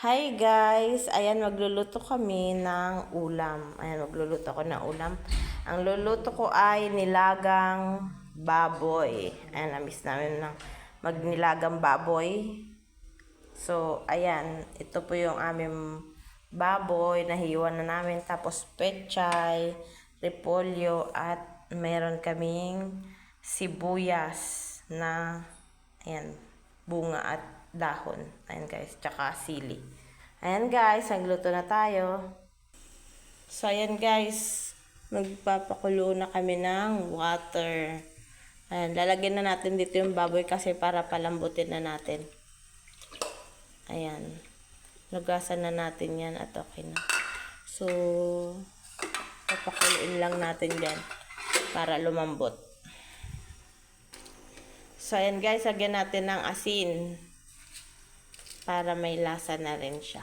Hi guys! Ayan, magluluto kami ng ulam. Ayan, magluluto ko ng ulam. Ang luluto ko ay nilagang baboy. Ayan, namiss namin ng magnilagang baboy. So, ayan, ito po yung aming baboy. Nahiwa na namin. Tapos pechay, repolyo, at meron kaming sibuyas na, ayan, bunga at dahon. Ayan guys, tsaka sili. Ayan guys, nagluto na tayo. So, ayan guys, magpapakulo na kami ng water. Ayan, lalagyan na natin dito yung baboy kasi para palambutin na natin. Ayan. Lugasan na natin yan at okay na. So, papakuluin lang natin dyan para lumambot. So, ayan guys, lagyan natin ng asin para may lasa na rin siya.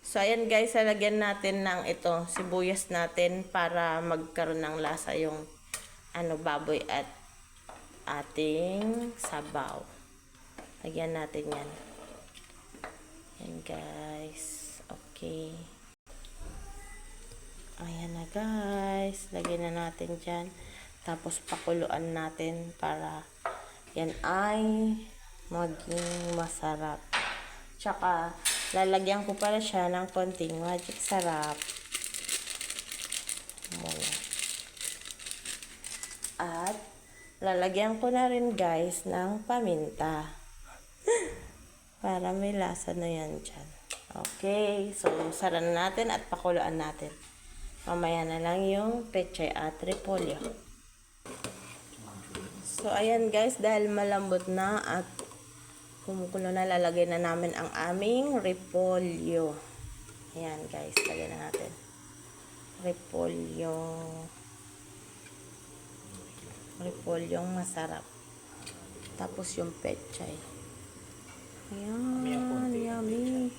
So, ayan guys, lalagyan natin ng ito, sibuyas natin para magkaroon ng lasa yung ano, baboy at ating sabaw. Lagyan natin yan. Yan guys. Okay. Ayan na guys. Lagyan na natin dyan. Tapos pakuluan natin para yan ay maging masarap. Tsaka lalagyan ko pala siya ng konting magic sarap. Muna. At lalagyan ko na rin guys ng paminta. Para may lasa na yan dyan. Okay, so saran natin at pakuluan natin. Mamaya na lang yung pechay at repolyo. So, ayan guys, dahil malambot na at kumukulo na, lalagay na namin ang aming repolyo. Ayan guys, lagyan na natin. Repolyo. Repolyong masarap. Tapos yung pechay. Ayan, yummy. Yummy.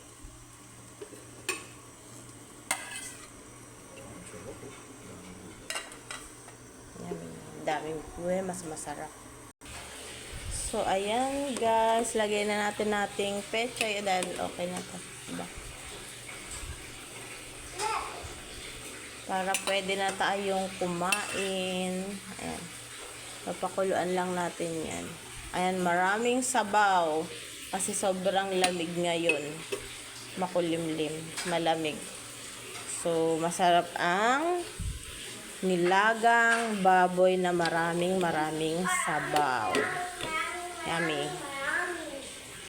Daming buwe, mas masarap. So, ayan guys. Lagay na natin nating pechay dahil okay na to. Diba? Para pwede na tayong kumain. Ayan. Papakuluan lang natin yan. Ayan, maraming sabaw. Kasi sobrang lamig ngayon. Makulimlim. Malamig. So, masarap ang nilagang baboy na maraming maraming sabaw. Yummy.